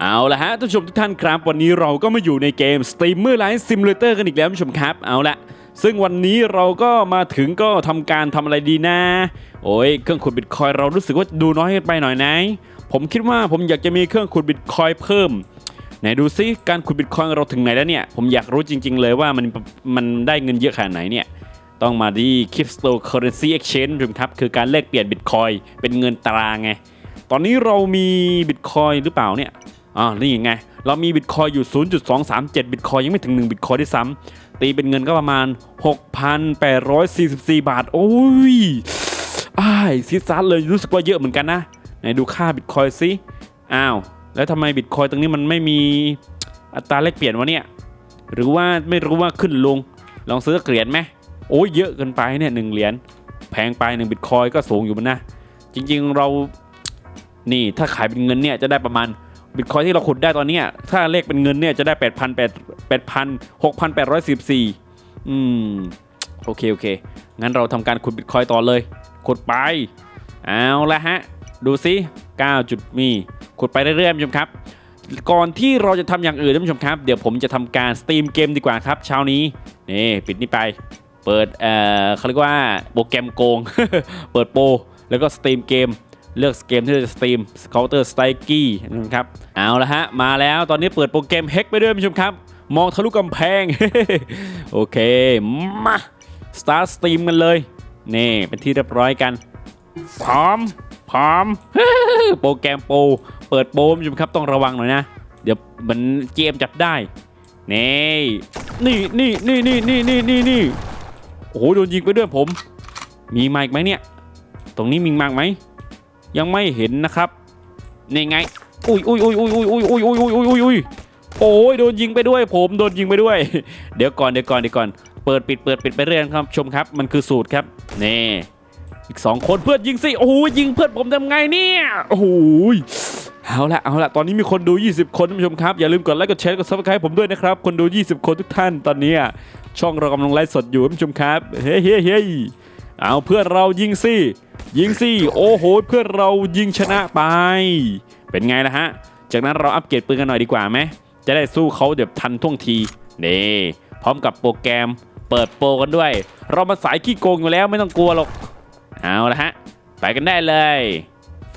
เอาละฮะท่านผู้ชมทุกท่านครับ วันนี้เราก็มาอยู่ในเกม Streamer Live Simulator กันอีกแล้วท่านผู้ชมครับ เอาละซึ่งวันนี้เราก็มาถึงก็ทำการทำอะไรดีนะ โอ้ยเครื่องขุดบิตคอยเรารู้สึกว่าดูน้อยกินไปหน่อยนะ ผมคิดว่าผมอยากจะมีเครื่องขุดบิตคอยเพิ่ม ไหนดูซิการขุดบิตคอยเราถึงไหนแล้วเนี่ย ผมอยากรู้จริง ๆ เลยว่ามันมันได้เงินเยอะขนาดไหนเนี่ย ต้องมาที่ Cryptocurrency Exchange ท่านผู้ชมครับ คือการแลกเปลี่ยนบิตคอยเป็นเงินตราไง ตอนนี้เรามีบิตคอยหรือเปล่าเนี่ย อ่านี่ไง เรามีบิตคอยอยู่ 0.237 บิตคอยยังไม่ถึง 1 บิตคอยที่ซ้ำตีเป็นเงินก็ประมาณ 6,844 บาท โอ้ยอ้ายซิซัดเลยรู้สึกว่าเยอะเหมือนกันนะ ไหนดูค่าบิตคอยสิอ้าว แล้วทำไมบิตคอยตรงนี้มันไม่มีอัตราแลกเปลี่ยนวะเนี่ย หรือว่าไม่รู้ว่าขึ้นลง ลองซื้อเหรียญไหมโอ้ยเยอะเกินไปเนี่ยหนึ่งเหรียญแพงไปหนึ่งบิตคอยก็สูงอยู่มันนะ จริงๆเรา นี่ถ้าขายเป็นเงินเนี่ยจะได้ประมาณ บิตคอยที่เราขุดได้ตอนนี้ถ้าเลขเป็นเงินเนี่ยจะได้8 0 0 0 8 8 6 8 1 4อืมโอเคโอเค งั้นเราทำการขุดบิตคอยต่อเลย ขุดไป เอาละฮะ ดูซิ9จุดมี ขุดไปเรื่อยๆชมครับ ก่อนที่เราจะทำอย่างอื่นท่านผู้ชมครับ เดี๋ยวผมจะทำการสตรีมเกมดีกว่าครับ เช้านี้ นี่ปิดนี่ไป เปิดเอ่อเขาเรียกว่าโปรแกรมโกง เปิดโปรแล้วก็สตรีมเกม เลือกเกมที่จะสตรีม Counter Strike นะครับเอาละฮะ มาแล้วตอนนี้เปิดโปรแกรม Hack ไปด้วยท่านผู้ชมครับ มองทะลุกำแพง โอเค มา Start Stream กันเลย นี่ เป็นที่เรียบร้อยกัน พร้อม พร้อม โปรแกรมโปรเปิดโปรผู้ชมครับต้องระวังหน่อยนะ เดี๋ยวมันเกมจับได้ นี่นี่นี่นี่นี่นี่นี่นี่นี่โอ้โหโดนยิงไปด้วยผม มีมาอีกไหมเนี่ย ตรงนี้มีมาอีกไหม ยังไม่เห็นนะครับนี่ไงอุ้ยอุ้ยอุ้ยอุ้ยอุ้ยอุ้ยอุ้ยอุ้ยอุ้ยอุ้ยอุ้ยอุ้ยโอ้ยโดนยิงไปด้วย ผมโดนยิงไปด้วย เดี๋ยวก่อนเดี๋ยวก่อนเดี๋ยวก่อนเปิดปิดเปิดปิดไปเรื่อยครับชมครับ มันคือสูตรครับนี่อีกสองคนเพื่อนยิงสิโอ้ยยิงเพื่อนผมทำไงเนี่ยโอ้โหยเอาละเอาละตอนนี้มีคนดู 20 คนท่านผู้ชมครับ อย่าลืมกดไลค์กดแชร์กดซับสไครต์ผมด้วยนะครับ คนดู 20 คนทุกท่านตอนนี้ ช่องเรากำลังไลฟ์สดอยู่ท่านผู้ชมครับ เฮ้ยเฮ้ย เอาเพื่อนเรายิงสิยิงสิโอ้โหเพื่อนเรายิงชนะไป เป็นไงล่ะฮะ จากนั้นเราอัปเกรดปืนกันหน่อยดีกว่าไหมจะได้สู้เขาเดี๋ยวทันท่วงทีนี่พร้อมกับโปรแกรมเปิดโปรกันด้วย เรามาสายขี้โกงอยู่แล้วไม่ต้องกลัวหรอกเอาละฮะไปกันได้เลย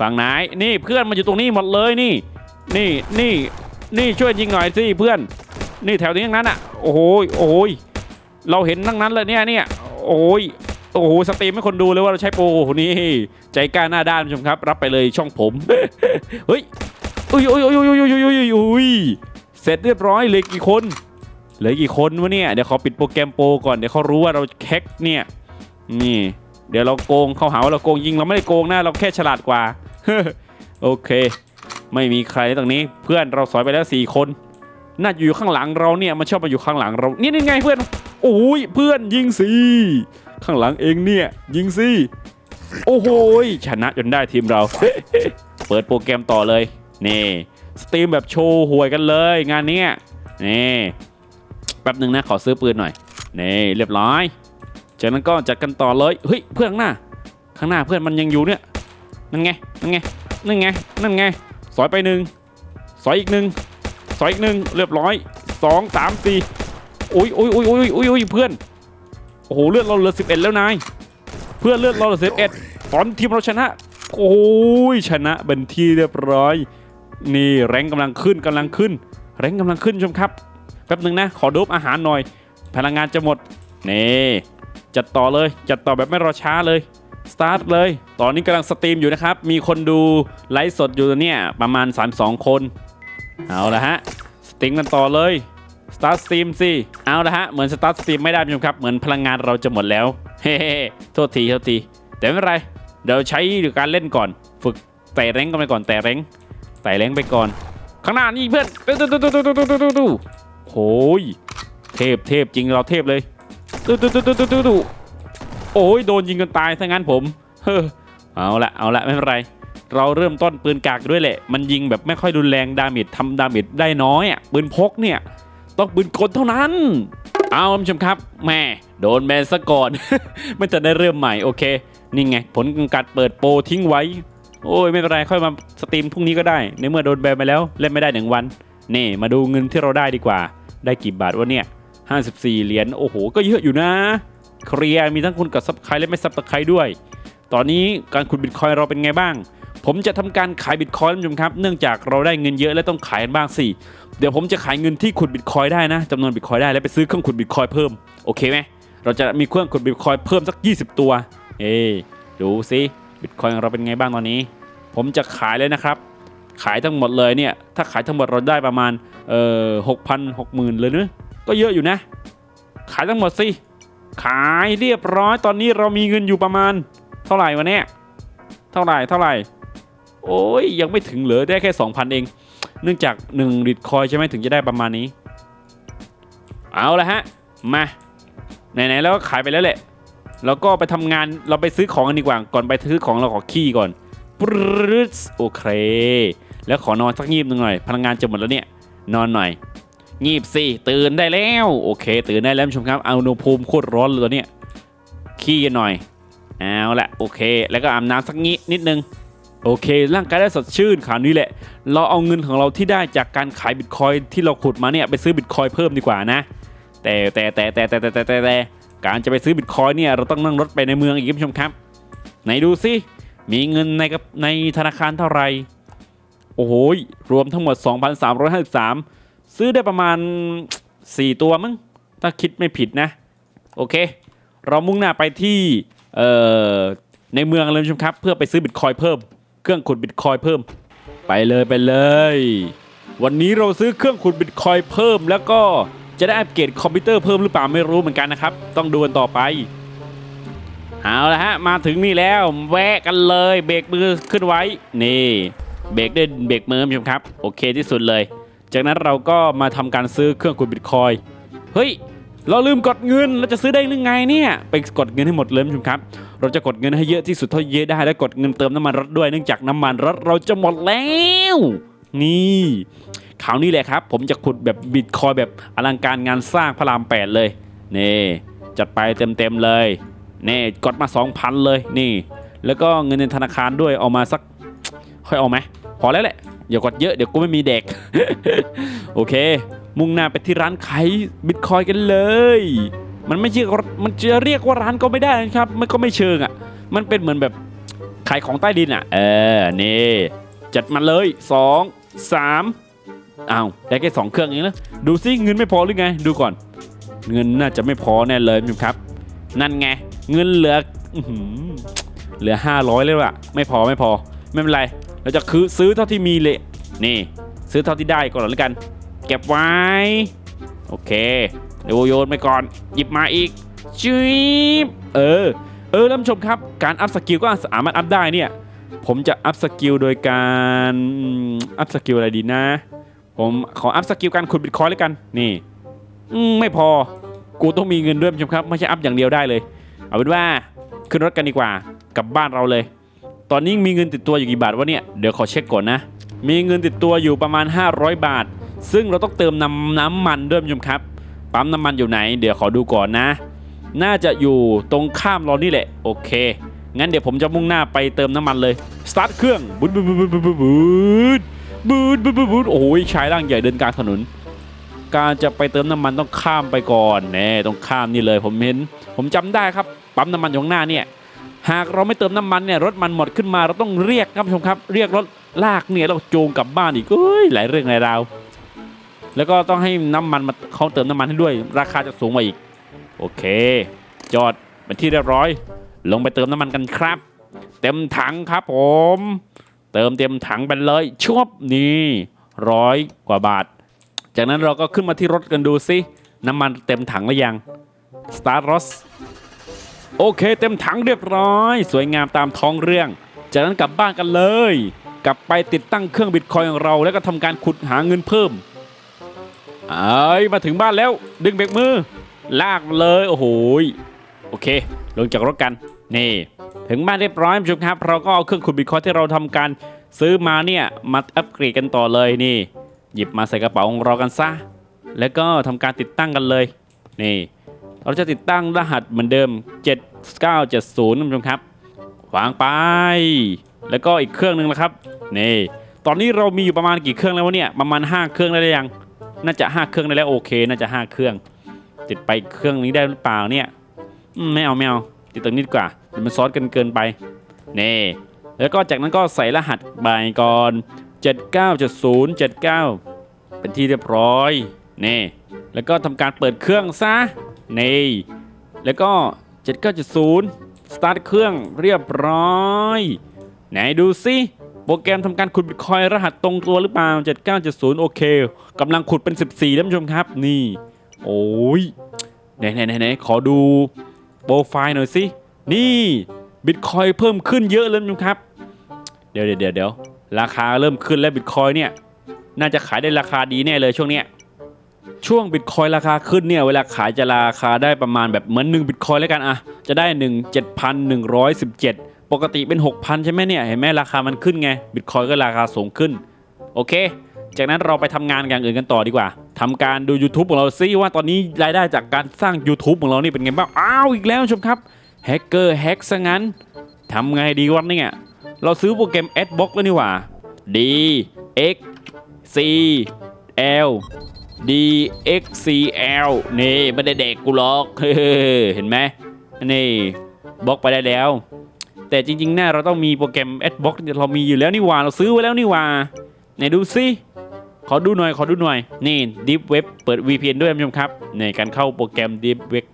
ฝั่งไหนนี่เพื่อนมาอยู่ตรงนี้หมดเลยนี่ นี่นี่นี่ช่วยยิงหน่อยสิเพื่อน นี่แถวนี้ทั้งนั้นอะโอ้โหโอ้โหยเราเห็นทั้งนั้นเลยเนี่ยเนี่ยโอ้ย โอ้โหสตรีมให้คนดูเลยว่าเราใช้โปรนี่ใจกล้าหน้าด้านผู้ชมครับ รับไปเลยช่องผม เฮ้ยอุ้ยโอ้ยโอ้ยโอ้ยโอ้ยโอ้ยโอ้ยเสร็จเรียบร้อยเลยกี่คนเหลือกี่คนวะเนี่ยเดี๋ยวขอปิดโปรแกรมโปรก่อนเดี๋ยวเขารู้ว่าเราแคกเนี่ยนี่เดี๋ยวเราโกงเขาหาว่าเราโกงยิงเราไม่ได้โกงนะเราแค่ฉลาดกว่าโอเค ไม่มีใครตรงนี้ เพื่อนเราสอยไปแล้วสี่คนน่าอยู่ข้างหลังเราเนี่ยมันชอบมาอยู่ข้างหลังเรานี่นี่ไงเพื่อนโอ้ยเพื่อนยิงสี ข้างหลังเองเนี่ย ยิงสิโอ้โหชนะจนได้ทีมเรา เปิดโปรแกรมต่อเลย นี่ สตรีมแบบโชว์หวยกันเลย งานนี้นี่แป๊บหนึ่งนะขอซื้อปืนหน่อย นี่เรียบร้อย จากนั้นก็จัดกันต่อเลย เฮ้ยเพื่อนข้างหน้า ข้างหน้าเพื่อนมันยังอยู่เนี่ย นั่นไง นั่นไง นั่นไง นั่นไง สอยไปหนึ่งสอยอีกหนึ่งสอยอีกหนึ่งเรียบร้อยสองสามสี่อุ้ยอุ้ยอุ้ยอุ้ยอุ้ยอุ้ยเพื่อน โอ้โหเลือดเราเหลือสิบเอ็ดแล้วนายเพื่อนเลือดเราเหลือสิบเอ็ดตอนทีมเราชนะ โอ้ยชนะเป็นที่เรียบร้อย นี่แรงกำลังขึ้นกำลังขึ้น แรงกำลังขึ้นชมครับแป๊บหนึ่งนะ ขอดบอาหารหน่อย พลังงานจะหมดนี่จัดต่อเลยจัดต่อแบบไม่รอช้าเลยสตาร์ทเลย ตอนนี้กำลังสตรีมอยู่นะครับ มีคนดูไลฟ์สดอยู่เนี่ยประมาณ 32 คน เอาละฮะ สตรีมกันต่อเลย ตาร์ทสตรีมสิเอาละฮะ เหมือนสตาร์ทสตรีมไม่ได้ผู้ชมครับ เหมือนพลังงานเราจะหมดแล้ว เฮ้โทษทีโทษที แต่ไม่เป็นไร เดี๋ยวใช้การเล่นก่อน ฝึกไต่แรงกันไปก่อนไต่แรงไต่แรงไปก่อน ข้างหน้านี่เพื่อนตู้ตู้ตู้ตู้ตู้ตู้ตู้ตู้โอ้ยเทพเทพจริงเราเทพเลยตู้ตู้ตู้ตู้ตู้ตู้ตู้โอ้ยโดนยิงกันตายซะงั้นผมเฮ้อเอาละเอาละไม่เป็นไรเราเริ่มต้นปืนกากด้วยแหละ มันยิงแบบไม่ค่อยรุนแรงดาเมจทำดาเมจได้น้อยอะปืนพกเนี่ย ต้องปืนกลเท่านั้น เอาท่านผู้ชมครับแม่โดนแบนซะก่อน มันจะได้เริ่มใหม่โอเค นี่ไง ผลการเปิดโปรทิ้งไว้ โอ้ยไม่เป็นไรค่อยมาสตรีมพรุ่งนี้ก็ได้ ในเมื่อโดนแบนไปแล้วเล่นไม่ได้หนึ่งวัน นี่มาดูเงินที่เราได้ดีกว่า ได้กี่บาทวะเนี่ย 54 เหรียญโอ้โห ก็เยอะอยู่นะ เคลียร์มีทั้งคนกับซับไครและไม่ซับไครด้วย ตอนนี้การขุดบิตคอยเราเป็นไงบ้าง ผมจะทำการขายบิตคอยน์ท่านผู้ชมครับ เนื่องจากเราได้เงินเยอะและต้องขายบ้างสิเดี๋ยวผมจะขายเงินที่ขุดบิตคอยได้นะจำนวนบิตคอยได้แล้วไปซื้อเครื่องขุดบิตคอยเพิ่มโอเคไหมเราจะมีเครื่องขุดบิตคอยเพิ่มสัก 20 ตัว เอ้ดูสิบิตคอยของเราเป็นไงบ้างตอนนี้ ผมจะขายเลยนะครับ ขายทั้งหมดเลยเนี่ย ถ้าขายทั้งหมดเราได้ประมาณเอ่อหกพันหกหมื่นเลยเนอะก็เยอะอยู่นะ ขายทั้งหมดสิ ขายเรียบร้อยตอนนี้เรามีเงินอยู่ประมาณ เท่าไหร่วะเนี่ยเท่าไหร่เท่าไหร่ โอ้ยยังไม่ถึงเหลือได้แค่ 2,000 เอง เนื่องจาก1บิตคอยใช่ไหมถึงจะได้ประมาณนี้ เอาละฮะ มา ไหนๆแล้วก็ขายไปแล้วแหละ แล้วก็ไปทำงานเราไปซื้อของกันดีกว่า ก่อนไปซื้อของเราขอขี้ก่อนปรึ๊ดโอเค แล้วขอนอนสักงีบหนึ่งหน่อย พลังงานจะหมดแล้วเนี่ย นอนหน่อย งีบสิตื่นได้แล้ว โอเค ตื่นได้แล้วชมครับเอาอุณหภูมิโคตรร้อนเลยเนี้ยขี้กันหน่อย เอาละโอเค แล้วก็อาบน้ำสักงี้นิดนึง โอเค ร่างกายได้สดชื่นคราวนี้แหละ เราเอาเงินของเราที่ได้จากการขายบิตคอยที่เราขุดมาเนี่ยไปซื้อบิตคอยเพิ่มดีกว่านะแต่แต่แต่แต่แต่แต่แต่แต่แต่การจะไปซื้อบิตคอยเนี่ยเราต้องนั่งรถไปในเมืองอีกคุณผู้ชมครับ ไหนดูสิมีเงินในกับในธนาคารเท่าไหร่โอ้โหรวมทั้งหมด 2,353 ซื้อได้ประมาณ 4 ตัวมั้งถ้าคิดไม่ผิดนะ โอเค เรามุ่งหน้าไปที่ในเมืองเลยคุณผู้ชมครับ เพื่อไปซื้อบิตคอยเพิ่ม เครื่องขุดบิตคอยเพิ่ม ไปเลยไปเลย วันนี้เราซื้อเครื่องขุดบิตคอยเพิ่ม แล้วก็จะได้อัปเกรดคอมพิวเตอร์เพิ่มหรือเปล่าไม่รู้เหมือนกันนะครับ ต้องดูกันต่อไปเอาละฮะมาถึงนี่แล้วแวะกันเลยเบรกมือขึ้นไว้นี่เบรกด้วยเบรกมือคุณผู้ชมครับ โอเคที่สุดเลย จากนั้นเราก็มาทำการซื้อเครื่องขุดบิตคอยเฮ้ย เราลืมกดเงินเราจะซื้อได้ยังไงเนี่ยไปกดเงินให้หมดเลยคุณครับ เราจะกดเงินให้เยอะที่สุดเท่าเยอะได้และกดเงินเติมน้ำมันรถด้วยเนื่องจากน้ำมันรถเราจะหมดแล้ว นี่ข่าวนี้แหละครับ ผมจะขุดแบบบิตคอยแบบอลังการงานสร้างพระรามแปดเลยนี่จัดไปเต็มๆเลยนี่กดมา 2,000 เลยนี่ แล้วก็เงินในธนาคารด้วยเอามาสักค่อยเอาไหมพอแล้วแหละอย่ากดเยอะเดี๋ยวกูไม่มีเด็ก โอเค มุ่งหน้าไปที่ร้านขายบิตคอยกันเลย มันไม่ใช่มันจะเรียกว่าร้านก็ไม่ได้นะครับ มันก็ไม่เชิงอะ มันเป็นเหมือนแบบขายของใต้ดินอะ เออ นี่ จัดมาเลย 2 3อ้าวได้แค่สองเครื่องเองนะ ดูซิเงินไม่พอหรือไง ดูก่อน เงินน่าจะไม่พอแน่เลยครับ นั่นไง เงินเหลือเหลือ 500เลยว่ะ ไม่พอไม่พอ ไม่เป็นไร เราจะคือซื้อเท่าที่มีเลย นี่ ซื้อเท่าที่ได้ก่อนแล้วกัน เก็บไว้ โอเคเดี๋ยวโยนไปก่อน หยิบมาอีกชิบเออ เออท่านผู้ชมครับ การอัพสกิลก็สามารถอัพได้เนี่ย ผมจะอัพสกิลโดยการอัพสกิลอะไรดีนะ ผมขออัพสกิลการขุดบิตคอยน์แล้วกัน นี่ อืมไม่พอ กูต้องมีเงินด้วยคุณผู้ชมครับ ไม่ใช่อัพอย่างเดียวได้เลย เอาเป็นว่าขึ้นรถกันดีกว่า กลับบ้านเราเลย ตอนนี้มีเงินติดตัวอยู่กี่บาทวะเนี่ย เดี๋ยวขอเช็คก่อนนะ มีเงินติดตัวอยู่ประมาณ 500 บาท ซึ่งเราต้องเติมน้ำน้ำมันด้วยคุณผู้ชมครับ ปั๊มน้ำมันอยู่ไหน เดี๋ยวขอดูก่อนนะ น่าจะอยู่ตรงข้ามเรานี่แหละ โอเค งั้นเดี๋ยวผมจะมุ่งหน้าไปเติมน้ำมันเลย สตาร์ทเครื่องบูดบูดบูดบูดบูดบูดบูดบูดบูดบูดโอ้ยชายร่างใหญ่เดินกลางถนน การจะไปเติมน้ำมันต้องข้ามไปก่อนแน่ต้องข้ามนี่เลยผมเห็น ผมจำได้ครับ ปั๊มน้ำมันอยู่ข้างหน้าเนี่ยหากเราไม่เติมน้ำมันเนี่ยรถมันหมดขึ้นมาเราต้องเรียกครับผู้ชมครับ เรียกรถลากเนี่ยเราจูงกลับบ้านอีกเอ้ยหลายเรื่องหลายราว แล้วก็ต้องให้น้ำมันมาเขาเติมน้ำมันให้ด้วย ราคาจะสูงกว่าอีก โอเค จอดเป็นที่เรียบร้อย ลงไปเติมน้ำมันกันครับ เต็มถังครับผม เติมเต็มถังไปเลยชวบนี่ร้อยกว่าบาท จากนั้นเราก็ขึ้นมาที่รถกันดูซิน้ำมันเต็มถังหรือยัง Start รถโอเค เต็มถังเรียบร้อย สวยงามตามท้องเรื่อง จากนั้นกลับบ้านกันเลย กลับไปติดตั้งเครื่องบิตคอยของเรา แล้วก็ทำการขุดหาเงินเพิ่ม เอ้ยมาถึงบ้านแล้ว ดึงเบรกมือ ลากมาเลยโอ้โหโอเค ลงจากรถกัน นี่ ถึงบ้านเรียบร้อยคุณผู้ชมครับ เราก็เอาเครื่องขุดบิตคอยที่เราทำการซื้อมาเนี่ยมาอัปเกรดกันต่อเลยนี่ หยิบมาใส่กระเป๋าของเรากันซะ แล้วก็ทำการติดตั้งกันเลย นี่ เราจะติดตั้งรหัสเหมือนเดิม 7970คุณผู้ชมครับวางไป แล้วก็อีกเครื่องหนึ่งนะครับ นี่ ตอนนี้เรามีอยู่ประมาณกี่เครื่องแล้ววะเนี่ย ประมาณ 5 เครื่องได้หรือยัง น่าจะ5เครื่องได้แล้วโอเค น่าจะ5เครื่อง ติดไปเครื่องนี้ได้หรือเปล่าเนี่ยไม่เอาไม่เอาติดตรงนี้ดีกว่าเดี๋ยวมันซ้อนกันเกินไปนี่แล้วก็จากนั้นก็ใส่รหัสไปก่อน 79.079 เป็นที่เรียบร้อยนี่แล้วก็ทำการเปิดเครื่องซะนี่แล้วก็ 79.0 สตาร์ทเครื่องเรียบร้อย ไหนดูสิ โปรแกรมทำการขุดบิตคอยรหัสตรงตัวหรือเปล่า 7970 โอเคกำลังขุดเป็น 14ท่านผู้ชมครับ นี่ โอ้ยไหนไหนไหนไหนขอดูโปรไฟล์หน่อยสิ นี่บิตคอยเพิ่มขึ้นเยอะเลยท่านผู้ชมครับเดี๋ยวเดี๋ยวเดี๋ยวเดี๋ยวราคาเริ่มขึ้นแล้วบิตคอยเนี่ยน่าจะขายได้ราคาดีแน่เลยช่วงเนี้ยช่วงบิตคอยราคาขึ้นเนี่ยเวลาขายจะราคาได้ประมาณแบบเหมือน1บิตคอยแล้วกันอะจะได้ 1 7,117 ปกติเป็น 6,000 ใช่ไหมเนี่ย เห็นไหมราคามันขึ้นไงบิตคอยก็ราคาสูงขึ้น โอเค จากนั้นเราไปทำงานอย่างอื่นกันต่อดีกว่า ทำการดู YouTube ของเราซิว่าตอนนี้รายได้จากการสร้าง YouTube ของเรานี่เป็นไงบ้าง อ้าว อีกแล้วชมครับ แฮกเกอร์แฮกซะงั้น ทำไงดีวะเนี่ย เราซื้อโปรแกรม Adblock แล้วนี่หว่า D X C L D X C L นี่ไม่ได้เด็กกูหรอก เห็นไหมนี่บล็อกไปได้แล้ว แต่จริงๆหน้าเราต้องมีโปรแกรม Adblock เรามีอยู่แล้วนี่ว่าเราซื้อไว้แล้วนี่ว่าไหนดูซิขอดูหน่อยขอดูหน่อย นี่ Deep Web เปิด VPN ด้วยท่านผู้ชมครับในการเข้าโปรแกรม Deep Web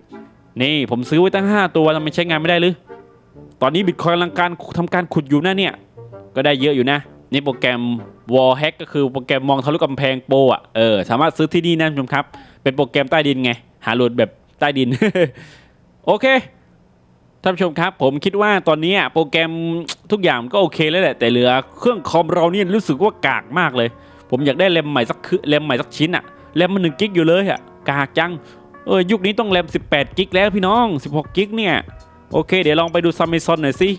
นี่ผมซื้อไว้ตั้ง 5 ตัวทำไมใช้งานไม่ได้หรือ ตอนนี้บิตคอยกำลังการทำการขุดอยู่นะเนี่ย ก็ได้เยอะอยู่นะ นี่โปรแกรม Wall Hack ก็คือโปรแกรมมองทะลุกำแพงโปรอะเออสามารถซื้อที่นี่นะท่านผู้ชมครับ เป็นโปรแกรมใต้ดินไง หาโหลดแบบใต้ดิน โอเค ท่านผู้ชมครับ ผมคิดว่าตอนนี้โปรแกรมทุกอย่างก็โอเคแล้วแหละ แต่เหลือเครื่องคอมเราเนี่ยรู้สึกว่ากากมากเลย ผมอยากได้แรมใหม่สักคือแรมใหม่สักชิ้นอะแรมมันหนึ่งกิกอยู่เลยอะกากจังเออยุคนี้ต้องแรม18 กิกแล้วพี่น้อง 16 กิกเนี่ย โอเค เดี๋ยวลองไปดูซัมมิซอนหน่อยสิ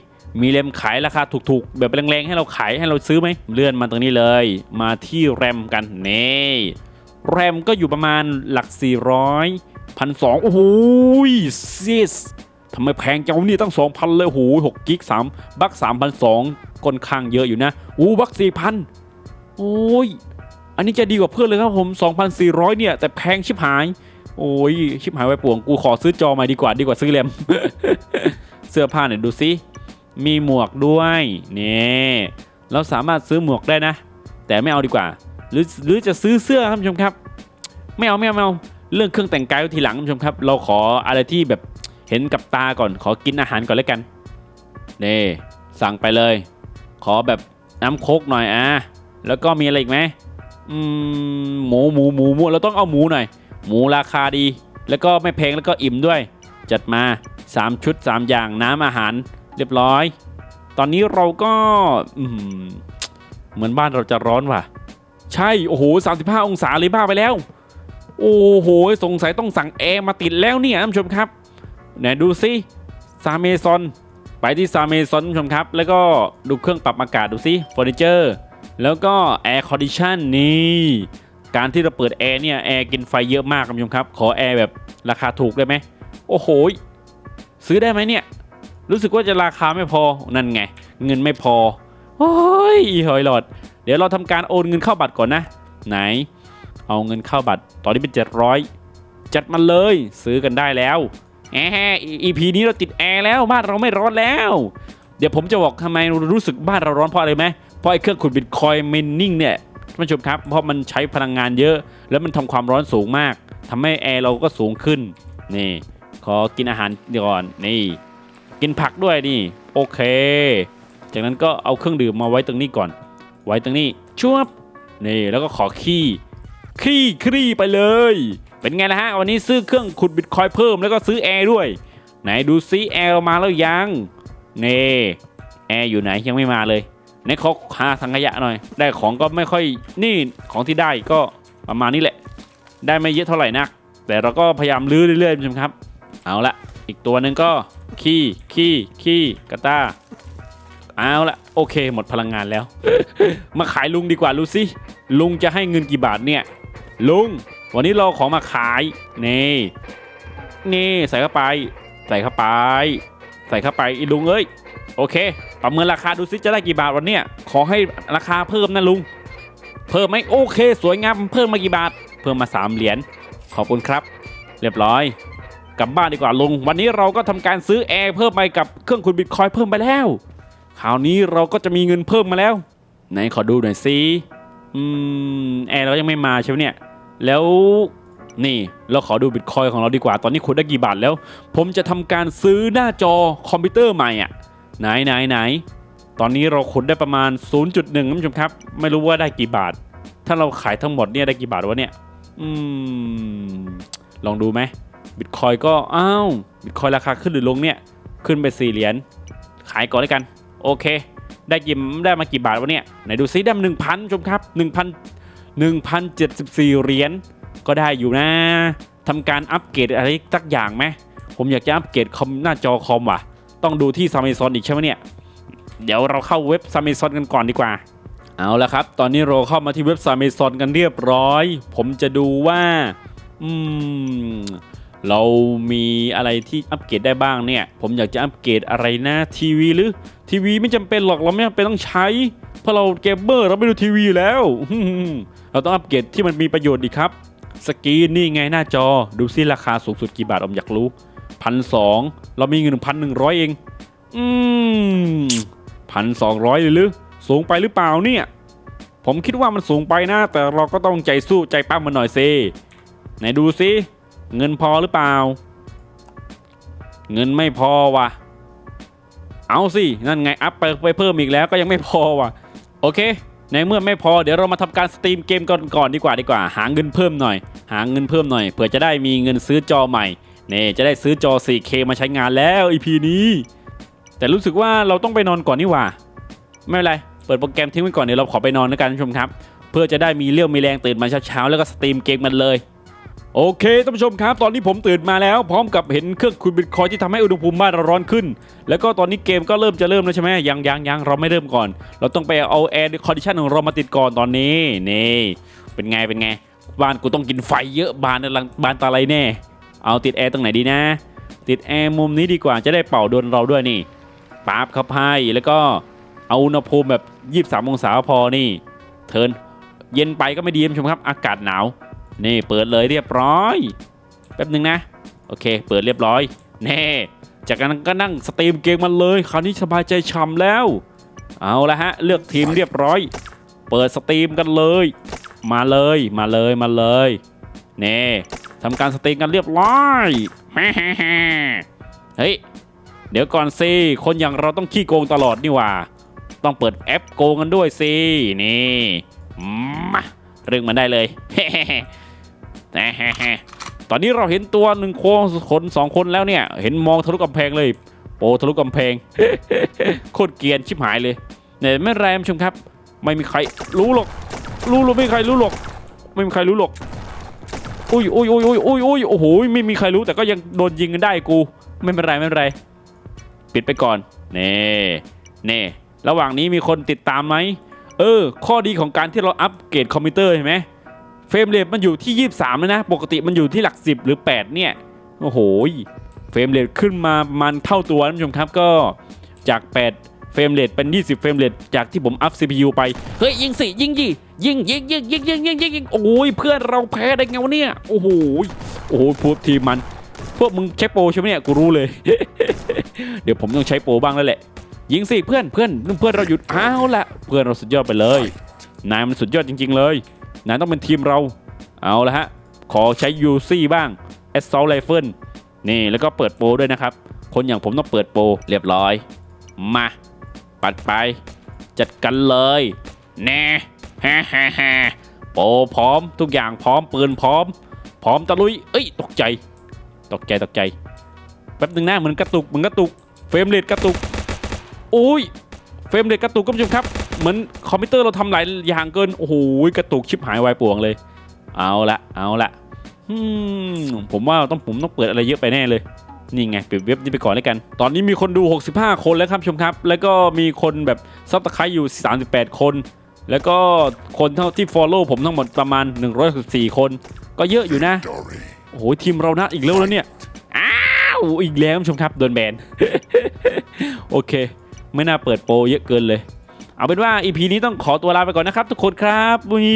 มีแรมขายราคาถูกๆ แบบแรงๆ ให้เราขายให้เราซื้อไหมเลื่อนมาตรงนี้เลย มาที่แรมกันนี่แรมก็อยู่ประมาณหลัก 400 1,200โอ้โหซิส ทำไมแพงจังนี่ตั้ง 2,000 เลยโอ้โห6กิก3บัก3,200ค่อนข้างเยอะอยู่นะอู้บัก4,000โอ้ย อันนี้จะดีกว่าเพื่อนเลยครับผม 2,400 เนี่ย แต่แพงชิบหาย โอ้ย ชิบหายไว้ป่วงกูขอซื้อจอใหม่ดีกว่าดีกว่าซื้อแรมเสื้อผ้าเนี่ยดูสิมีหมวกด้วยนี่เราสามารถซื้อหมวกได้นะ แต่ไม่เอาดีกว่า หรือหรือจะซื้อเสื้อครับท่านผู้ชมครับ ไม่เอาไม่เอาไม่เอาเรื่องเครื่องแต่งกายทีหลังท่านผู้ชมครับ เราขออะไรที่แบบ เห็นกับตาก่อนขอกินอาหารก่อนแล้วกันนี่สั่งไปเลย ขอแบบน้ำโคกหน่อยอะแล้วก็มีอะไรอีกไหมอืมหมูหมูหมูหมูเราต้องเอาหมูหน่อย หมูราคาดี แล้วก็ไม่แพงแล้วก็อิ่มด้วย จัดมา 3 ชุด 3 อย่างน้ำอาหารเรียบร้อย ตอนนี้เราก็อืเหมือนบ้านเราจะร้อนว่ะ ใช่ โอ้โห 35 องศาเลยบ้าไปแล้ว โอ้โห สงสัยต้องสั่งแอร์มาติดแล้วเนี่ยท่านผู้ชมครับ ไหนดูสิซาเมซอนไปที่ซาเมซอนท่านผู้ชมครับ แล้วก็ดูเครื่องปรับอากาศดูสิเฟอร์นิเจอร์แล้วก็แอร์คอนดิชันนี่การที่เราเปิดแอร์เนี่ยแอร์กินไฟเยอะมากคุณผู้ชมครับ ขอแอร์แบบราคาถูกได้ไหมโอ้โหซื้อได้ไหมเนี่ย รู้สึกว่าจะราคาไม่พอนั่นไง เงินไม่พอโอ้ยหอยหลอด เดี๋ยวเราทำการโอนเงินเข้าบัตรก่อนนะ ไหน เอาเงินเข้าบัตร ตอนนี้เป็น 700 จัดมาเลย ซื้อกันได้แล้ว แหม EP นี้เราติดแอร์แล้วบ้านเราไม่ร้อนแล้ว เดี๋ยวผมจะบอกทำไมรู้สึกบ้านเราร้อนเพราะอะไรไหมเพราะไอ้เครื่องขุดบิตคอยมินนิ่งเนี่ยท่านผู้ชมครับ เพราะมันใช้พลังงานเยอะ แล้วมันทำความร้อนสูงมากทำให้แอร์เราก็สูงขึ้น นี่ ขอกินอาหารก่อน นี่ กินผักด้วยนี่ โอเค จากนั้นก็เอาเครื่องดื่มมาไว้ตรงนี้ก่อน ไว้ตรงนี้ชุบนี่ แล้วก็ขอขี้ ขี้ครี่ไปเลย เป็นไงล่ะฮะ วันนี้ซื้อเครื่องขุดบิตคอยเพิ่มแล้วก็ซื้อแอร์ด้วย ไหนดูซิแอร์มาแล้วยังเนี่แอร์อยู่ไหนยังไม่มาเลยไหนขอหาสังขยะหน่อย ได้ของก็ไม่ค่อยนี่ของที่ได้ก็ประมาณนี้แหละ ได้ไม่เยอะเท่าไหร่นัก แต่เราก็พยายามลื้อเรื่อยๆใช่ไหมครับ เอาละอีกตัวหนึ่งก็ขี้ขี้ขี้กระตาเอาละโอเค หมดพลังงานแล้ว มาขายลุงดีกว่าลูสิลุงจะให้เงินกี่บาทเนี่ย ลุง วันนี้เราของมาขายนี่นี่ใส่เข้าไป ใส่เข้าไป ใส่เข้าไปอีลุงเอ้ยโอเค ประเมินราคาดูซิจะได้กี่บาทวันเนี้ยขอให้ราคาเพิ่มนะลุง เพิ่มไหมโอเค สวยงามเพิ่มมากี่บาท เพิ่มมาสามเหรียญขอบคุณครับ เรียบร้อย กลับบ้านดีกว่าลุง วันนี้เราก็ทำการซื้อแอร์เพิ่มไปกับเครื่องขุดบิตคอยเพิ่มไปแล้วคราวนี้เราก็จะมีเงินเพิ่มมาแล้วไหนขอดูหน่อยสิอืมแอร์เรายังไม่มาใช่ไหมเนี่ย แล้วนี่เราขอดูบิตคอยของเราดีกว่า ตอนนี้ขุดได้กี่บาทแล้ว ผมจะทำการซื้อหน้าจอคอมพิวเตอร์ใหม่อะไหนไหนไหนตอนนี้เราขุดได้ประมาณ 0.1ท่านผู้ชมครับ ไม่รู้ว่าได้กี่บาท ถ้าเราขายทั้งหมดเนี่ยได้กี่บาทวะเนี่ย อืม ลองดูไหมบิตคอยก็ อ้าวบิตคอยราคาขึ้นหรือลงเนี่ย ขึ้นไป 4 เหรียญ ขายก่อนแล้วกัน โอเค ได้กี่ได้มากี่บาทวะเนี่ย ไหนดูซิได้หนึ่งพันชมครับ หนึ่งพันเจ็ดสิบสี่เหรียญก็ได้อยู่นะทำการอัปเกรดอะไรสักอย่างไหมผมอยากจะอัปเกรดคอมหน้าจอคอมว่ะ ต้องดูที่ s าม s o n อีกใช่ไหมเนี่ย เดี๋ยวเราเข้าเว็บ s าม s o n กันก่อนดีกว่า เอาละครับ ตอนนี้เราเข้ามาที่เว็บ s าม s o n กันเรียบร้อย ผมจะดูว่า อืม เรามีอะไรที่อัปเกรดได้บ้างเนี่ย ผมอยากจะอัปเกรดอะไรนะทีวีหรือทีวีไม่จำเป็นหรอกเราไม่จำเป็นต้องใช้ เพราะเราเกมเมอร์เราไม่ดูทีวีแล้ว เราต้องอัปเกรดที่มันมีประโยชน์ดีครับ สกรีนนี่ไงหน้าจอดูซิราคาสูงสุดกี่บาทผมอยากรู้พันสองเรามีเงินพันหนึ่งร้อยเอง อืมพันสองร้อยหรือสูงไปหรือเปล่าเนี่ย ผมคิดว่ามันสูงไปนะ แต่เราก็ต้องใจสู้ใจปั้มมันหน่อยซิไหนดูซิเงินพอหรือเปล่า เงินไม่พอวะเอาสิ นั่นไง อัพไปไปเพิ่มอีกแล้วก็ยังไม่พอวะโอเค ในเมื่อไม่พอเดี๋ยวเรามาทำการสตรีมเกมก่อนก่อนดีกว่าดีกว่า หาเงินเพิ่มหน่อย หาเงินเพิ่มหน่อยเผื่อจะได้มีเงินซื้อจอใหม่เนี่จะได้ซื้อจอ 4K มาใช้งานแล้ว EP นี้ แต่รู้สึกว่าเราต้องไปนอนก่อนนี่หว่า ไม่เป็นไร เปิดโปรแกรมทิ้งไว้ก่อนเดี๋ยวเราขอไปนอนแล้วกันท่านชมครับ เพื่อจะได้มีเรี่ยวมีแรงตื่นมาเช้าๆแล้วก็สตรีมเกมมันเลย โอเคท่านผู้ชมครับ ตอนนี้ผมตื่นมาแล้ว พร้อมกับเห็นเครื่องขุดบิตคอยที่ทำให้อุณหภูมิบ้านเราร้อนขึ้น แล้วก็ตอนนี้เกมก็เริ่มจะเริ่มแล้วใช่ไหมยังยังยังเราไม่เริ่มก่อน เราต้องไปเอาแอร์คอนดิชันของเรามาติดก่อนตอนนี้นี่เป็นไงเป็นไงบ้านกูต้องกินไฟเยอะบานกำลังบานตาไรแน่ เอาติดแอร์ตรงไหนดีนะ ติดแอร์มุมนี้ดีกว่าจะได้เป่าโดนเราด้วยนี่ป๊าบเข้าไพ่แล้วก็เอาอุณหภูมิแบบ 23 องศาพอนี่ เทิร์นเย็นไปก็ไม่ดีท่านผู้ชมครับ อากาศหนาว นี่เปิดเลยเรียบร้อย แป๊บหนึ่งนะ โอเค เปิดเรียบร้อย แน่ จากนั้นก็นั่งสตรีมเกมมันเลย คราวนี้สบายใจช่ำแล้ว เอาละฮะ เลือกทีมเรียบร้อย เปิดสตรีมกันเลย มาเลย มาเลย มาเลย เน่ทำการสตรีมกันเรียบร้อยเฮ้ย เดี๋ยวก่อนสิ คนอย่างเราต้องขี้โกงตลอดนี่ว่า ต้องเปิดแอปโกงกันด้วยสิ นี่มาเรื่องมันได้เลย ตอนนี้เราเห็นตัวหนึ่งโคนคนสองคนแล้วเนี่ย เห็นมองทะลุกำแพงเลยโปทะลุกำแพงโคตรเกียนชิบหายเลยเนี่ยไม่แรมชมครับ ไม่มีใครรู้หรอก รู้หรือไม่มีใครรู้หรอก ไม่มีใครรู้หรอกอุ้ยอุ้ยอุ้ยอุ้ยอุ้ยอุ้ยโอ้โหไม่มีใครรู้แต่ก็ยังโดนยิงกันได้กู ไม่เป็นไรไม่เป็นไร ปิดไปก่อนเน่เน่ระหว่างนี้มีคนติดตามไหมเออ ข้อดีของการที่เราอัปเกรดคอมพิวเตอร์เห็นไหม เฟรมเรทมันอยู่ที่ 23แล้วนะ ปกติมันอยู่ที่หลัก 10 หรือ 8 เนี่ย โอ้โห เฟรมเรทขึ้นมามันเท่าตัวท่านผู้ชมครับก็จาก 8 เฟรมเรทเป็น 20 เฟรมเรทจากที่ผมอัพ CPU ไป เฮ้ย ยิงสิยิงยิยิงยิงยิงยิงยิงยิงยิงยิงโอ้ยเพื่อนเราแพ้ได้ไงวะเนี่ย โอ้โห โอ้โหพวกทีมมัน พวกมึงใช้โปรใช่ไหมเนี่ย กูรู้เลย เดี๋ยวผมต้องใช้โปรบ้างแล้วแหละ ยิงสิเพื่อนเพื่อนเพื่อนเราหยุดอ้าวละเพื่อนเราสุดยอดไปเลย นายมันสุดยอดจริง ๆ เลย นายต้องเป็นทีมเราเอาละฮะ ขอใช้ UC บ้าง Assault Rifle นี่แล้วก็เปิดโปรด้วยนะครับ คนอย่างผมต้องเปิดโปรเรียบร้อย มา ปัดไป จัดกันเลย แน่ฮ่าฮ่าฮ่าโปรพร้อมทุกอย่างพร้อมปืนพร้อม พร้อมตะลุย เอ้ย ตกใจ ตกใจตกใจแป๊บหนึ่งนะเหมือนกระตุกเหมือนกระตุก เฟรมเรทกระตุกอุ้ยเฟรมเรทกระตุกคุณผู้ชมครับ เหมือนคอมพิวเตอร์เราทำหลายอย่างเกิน โอ้โหกระตุกชิบหายวายป่วงเลย เอาละเอาละอืมผมว่าต้องผมต้องเปิดอะไรเยอะไปแน่เลย นี่ไงปิดเว็บนี้ไปก่อนแล้วกัน ตอนนี้มีคนดู 65 คนแล้วครับชมครับ แล้วก็มีคนแบบซับสไครต์อยู่ 38 คน แล้วก็คนเท่าที่ follow ผมทั้งหมดประมาณ114คน ก็เยอะอยู่นะ Dory. โอ้โหทีมเรานะอีกแล้วแล้วเนี่ย อ้าวอีกแล้วคุณผู้ชมครับโดนแบน โอเค ไม่น่าเปิดโปรเยอะเกินเลย เอาเป็นว่า EP นี้ต้องขอตัวลาไปก่อนนะครับ ทุกคนครับวิ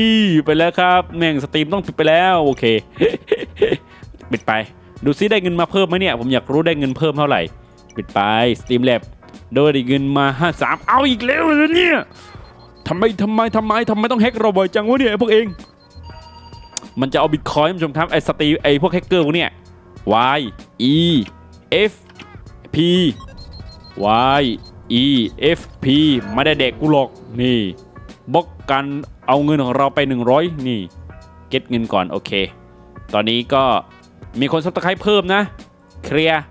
ไปแล้วครับแม่งสตรีมต้องปิดไปแล้วโอเคปิดไป ดูซิได้เงินมาเพิ่มไหมเนี่ย ผมอยากรู้ได้เงินเพิ่มเท่าไหร่ปิดไปสตรีมแลบโดยได้เงินมาห้าสามเอาอีกแล้วเหรอเนี่ยทำไมทำไมทำไมทำไมต้องแฮกเราบ่อยจังวะเนี่ยพวกเอง มันจะเอาบิตคอยน์ผู้ชมครับไอสตรีไอพวกแฮกเกอร์พวกเนี่ย Y E F P Y E F P ไม่ได้เด็กกูหรอกนี่บล็อกกันเอาเงินของเราไป 100 นี่ เก็ตเงินก่อน โอเค ตอนนี้ก็มีคนซับสไครป์เพิ่มนะ เคลียร์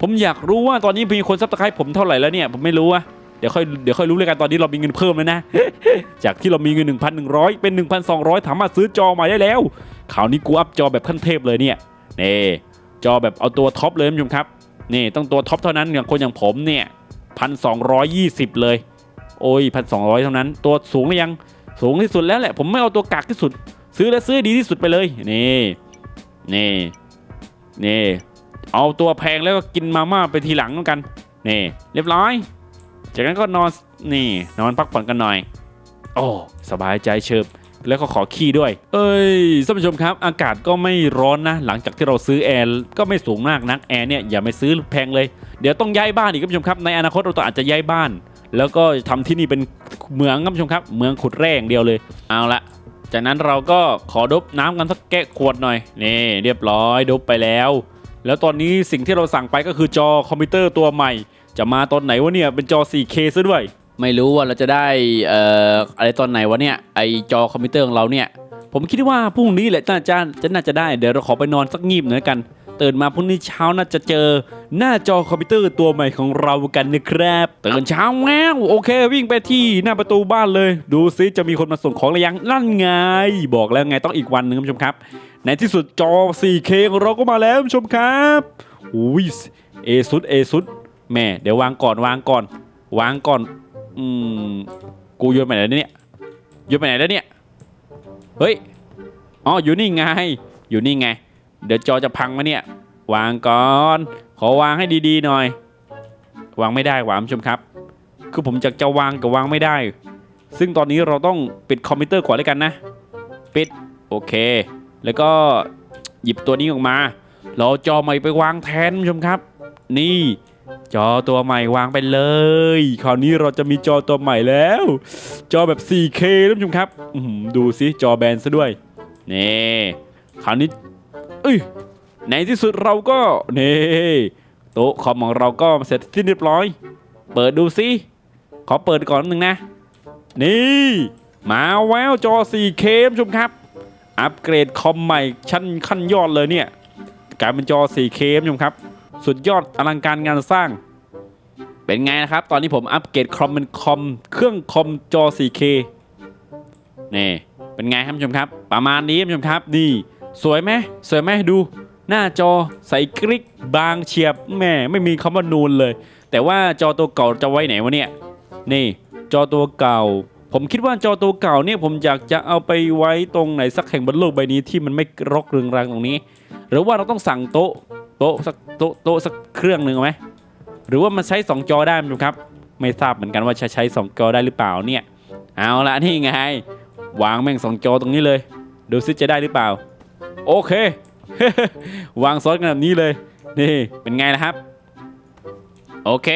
ผมอยากรู้ว่าตอนนี้มีคนซับสไครป์ผมเท่าไหร่แล้วเนี่ย ผมไม่รู้อะเดี๋ยวค่อยเดี๋ยวค่อยรู้เลยกันตอนนี้เรามีเงินเพิ่มแล้วนะ จากที่เรามีเงิน 1,100 เป็น 1,200สามารถซื้อจอม่ได้แล้วคราวนี้กูอัพจอแบบขั้นเทพเลยเนี่ยนี่จอแบบเอาตัวท็อปเลยท่านผู้ชมครับนี่ต้องตัวท็อปเท่านั้นอย่างคนอย่างผมเนี่ย พันสองเลย โอ้ยพันสองเท่านั้น ตัวสูงหรือยัง สูงที่สุดแล้วแหละ ผมไม่เอาตัวกากที่สุด ซื้อแล้วซื้อดีที่สุดไปเลย นี่ นี่ นี่ เอาตัวแพงแล้วก็กินมาม่าไปทีหลังแล้วกัน นี่ เรียบร้อย จากนั้นก็นอน นี่ นอนพักผ่อนกันหน่อย โอ้ สบายใจเชิบ แล้วก็ขอขี้ด้วย เอ้ยท่านผู้ชมครับ อากาศก็ไม่ร้อนนะ หลังจากที่เราซื้อแอร์ก็ไม่สูงมากนักแอร์เนี่ยอย่าไปซื้อแพงเลย เดี๋ยวต้องย้ายบ้านอีกครับผู้ชมครับ ในอนาคตเราต้องอาจจะย้ายบ้าน แล้วก็ทำที่นี่เป็นเมืองครับผู้ชมครับ เมืองขุดแร่อย่างเดียวเลย เอาละจากนั้นเราก็ขอดบน้ำกันสักแก้ขวดหน่อยนี่เรียบร้อยดบไปแล้ว แล้วตอนนี้สิ่งที่เราสั่งไปก็คือจอคอมพิวเตอร์ตัวใหม่ จะมาตอนไหนวะเนี่ยเป็นจอ 4K ซะด้วย ไม่รู้ว่าเราจะได้เอ่ออะไรตอนไหนวะเนี่ยไอจอคอมพิวเตอร์ของเราเนี่ย ผมคิดว่าพรุ่งนี้แหละน่าจะจะน่าจะได้เดี๋ยวเราขอไปนอนสักงีบหน่อยกันตื่นมาพรุ่งนี้เช้าน่าจะเจอหน้าจอคอมพิวเตอร์ตัวใหม่ของเรากันนะครับตื่นเช้าแล้วโอเค วิ่งไปที่หน้าประตูบ้านเลย ดูซิจะมีคนมาส่งของหรือยังนั่นไง บอกแล้วไงต้องอีกวันหนึ่งคุณผู้ชมครับ ในที่สุดจอ 4K ของเราก็มาแล้วคุณผู้ชมครับอุ้ยเอซุดเอซุดแม่เดี๋ยววางก่อนวางก่อน วางก่อน อืมกูโยนไปไหนแล้วเนี่ยโยนไปไหนแล้วเนี่ยเฮ้ยอ๋ออยู่นี่ไง อยู่นี่ไง เดี๋ยวจอจะพังมาเนี่ย วางก่อน ขอวางให้ดีๆหน่อย วางไม่ได้หวานผู้ชมครับ คือผมจะจะวางกับวางไม่ได้ ซึ่งตอนนี้เราต้องปิดคอมพิวเตอร์ก่อนเลยกันนะ ปิด โอเค แล้วก็หยิบตัวนี้ออกมา เราเอาจอใหม่ไปวางแทนผู้ชมครับ นี่ จอตัวใหม่วางไปเลย คราวนี้เราจะมีจอตัวใหม่แล้ว จอแบบ 4K ท่านผู้ชมครับดูสิจอแบนซะด้วยนี่คราวนี้เอ้ยในที่สุดเราก็นี่โต๊ะคอมของเราก็เสร็จสิ้นเรียบร้อย เปิดดูสิขอเปิดก่อนหนึ่งนะ นี่ มาแววจอ 4K ท่านผู้ชมครับ อัปเกรดคอมใหม่ชั้นขั้นยอดเลยเนี่ยกลายเป็นจอ 4K ท่านผู้ชมครับ สุดยอดอลังการงานสร้าง เป็นไงนะครับ ตอนนี้ผมอัปเกรดคอมเป็นคอมเครื่องคอมจอ 4K นี่เป็นไงครับผู้ชมครับ ประมาณนี้ท่านผู้ชมครับนี่สวยไหมสวยไหมดู หน้าจอใสกริกบางเฉียบแม่ไม่มีคำว่านูนเลย แต่ว่าจอตัวเก่าจะไว้ไหนวะเนี่ยนี่ จอตัวเก่า ผมคิดว่าจอตัวเก่าเนี่ยผมอยากจะเอาไปไว้ตรงไหนสักแห่งบนโลกใบนี้ที่มันไม่รกเรืองรังตรงนี้ หรือว่าเราต้องสั่งโต๊ะ โต๊ะสักโต๊ะโต๊ะสักเครื่องหนึ่งเอาไหมหรือว่ามันใช้ 2 จอได้ไหมครับ ไม่ทราบเหมือนกันว่าจะใช้ 2 จอได้หรือเปล่าเนี่ย เอาละนี่ไง วางแม่ง 2 จอตรงนี้เลย ดูซิจะได้หรือเปล่า โอเค วางซ้อนกันแบบนี้เลย นี่เป็นไงนะครับ โอเค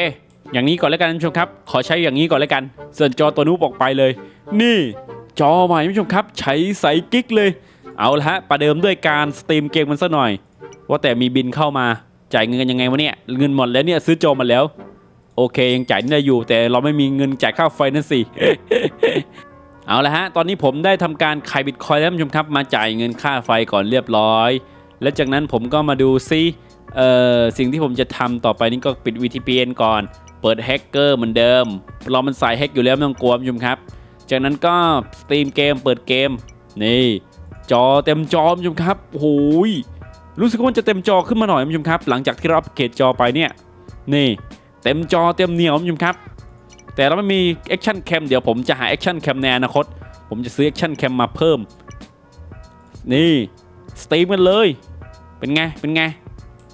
อย่างนี้ก่อนแล้วกันท่านผู้ชมครับ ขอใช้อย่างนี้ก่อนแล้วกัน ส่วนจอตัวนู้นออกไปเลย นี่จอใหม่ท่านผู้ชมครับ ใช้ใสกิ๊กเลย เอาละฮะประเดิมด้วยการสตรีมเกมมันซะหน่อย ว่าแต่มีบินเข้ามาจ่ายเงินกันยังไงวะเนี่ยเงินหมดแล้วเนี่ยซื้อโจมาแล้ว โอเคยังจ่ายได้อยู่ แต่เราไม่มีเงินจ่ายค่าไฟนั่นสิเอาละฮะตอนนี้ผมได้ทำการขายบิตคอยแล้วท่านผู้ชมครับมาจ่ายเงินค่าไฟก่อนเรียบร้อย และจากนั้นผมก็มาดูซิเอ่อสิ่งที่ผมจะทำต่อไปนี่ก็ปิด VPN ก่อน เปิดแฮกเกอร์เหมือนเดิมเรามันสายแฮกอยู่แล้วไม่ต้องกลัวท่านผู้ชมครับ จากนั้นก็สตรีมเกมเปิดเกมนี่จอเต็มจอท่านผู้ชมครับโอ้ย รู้สึกว่ามันจะเต็มจอขึ้นมาหน่อยท่านผู้ชมครับ หลังจากที่เราอัปเกรดจอไปเนี่ยนี่เต็มจอเต็มเหนียวท่านผู้ชมครับ แต่เราไม่มีแอคชั่นแคมเดี๋ยวผมจะหาแอคชั่นแคมในอนาคต ผมจะซื้อแอคชั่นแคมมาเพิ่ม นี่สตรีมกันเลย เป็นไง เป็นไง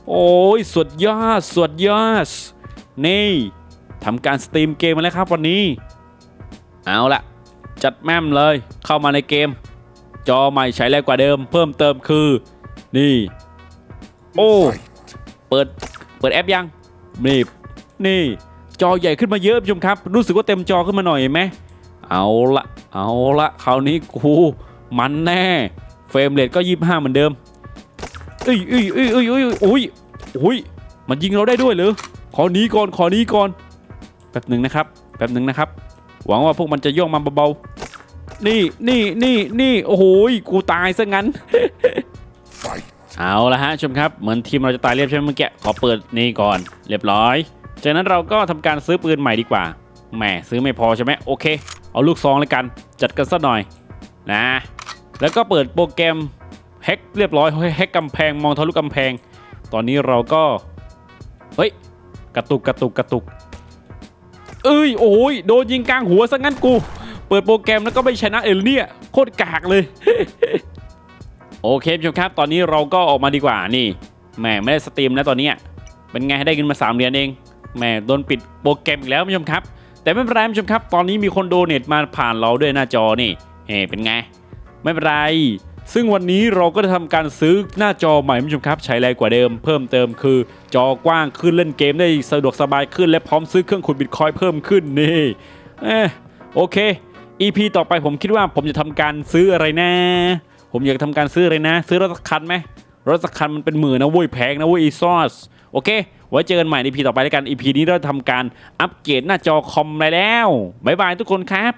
โอ้ยสุดยอดสุดยอดนี่ทำการสตรีมเกมมาแล้วครับวันนี้ เอาละจัดแม่มเลยเข้ามาในเกม จอใหม่ใช้แรงกว่าเดิม เพิ่มเติมคือ นี่ โอ้ เปิด เปิดแอปยัง นี่ นี่ จอใหญ่ขึ้นมาเยอะผู้ชมครับ รู้สึกว่าเต็มจอขึ้นมาหน่อยไหม เอาละ เอาละคราวนี้กูมันแน่ เฟรมเรทก็ยี่ห้าเหมือนเดิมเอ้ยเอ้ยเอ้ยเอ้ยเอ้ยอุ้ยอุ้ย มันยิงเราได้ด้วยเหรอ ขอหนีก่อน ขอหนีก่อน แป๊บหนึ่งนะครับ แป๊บหนึ่งนะครับ หวังว่าพวกมันจะย่องมาเบาๆนี่นี่นี่นี่โอ้โหยกูตายซะงั้น เอาละฮะชมครับเหมือนทีมเราจะตายเรียบใช่ไหมเมื่อกี้ขอเปิดนี่ก่อนเรียบร้อย จากนั้นเราก็ทำการซื้อปืนใหม่ดีกว่าแหมซื้อไม่พอใช่ไหมโอเค เอาลูกซองเลยกัน จัดกันสักหน่อยนะแล้วก็เปิดโปรแกรมแฮกเรียบร้อยแฮกกำแพงมองทะลุกำแพง ตอนนี้เราก็เฮ้ยกระตุกกระตุกกระตุกเอ้ยโอ้ยโดนยิงกลางหัวซะงั้นกู เปิดโปรแกรมแล้วก็ไม่ชนะเอลเนี่ยโคตรกากเลย โอเคผู้ชมครับ ตอนนี้เราก็ออกมาดีกว่านี่แหมไม่ได้สตรีมแล้วตอนนี้เป็นไงให้ได้เงินมา 3เหรียญเองแหมโดนปิดโปรแกรมอีกแล้วผู้ชมครับ แต่ไม่เป็นไรผู้ชมครับ ตอนนี้มีคนโดเนทมาผ่านเราด้วยหน้าจอนี่เฮ้เป็นไง ไม่เป็นไรซึ่งวันนี้เราก็จะทำการซื้อหน้าจอใหม่ผู้ชมครับ ใช้แรงกว่าเดิมเพิ่มเติมคือ จอกว้างขึ้นเล่นเกมได้สะดวกสบายขึ้น และพร้อมซื้อเครื่องขุดบิตคอยเพิ่มขึ้นนี่เอโอเค EP ต่อไปผมคิดว่าผมจะทำการซื้ออะไรนะ ผมอยากทำการซื้อเลยนะ ซื้อรถสักคันไหมรถสักคันมันเป็นหมื่นนะเว้ยแพงนะเว้ยอีซอสโอเค ไว้เจอกันใหม่ในพีต่อไปแล้วกันพีนี้เราทำการอัปเกรดหน้าจอคอมไรแล้วบ๊ายบายทุกคนครับ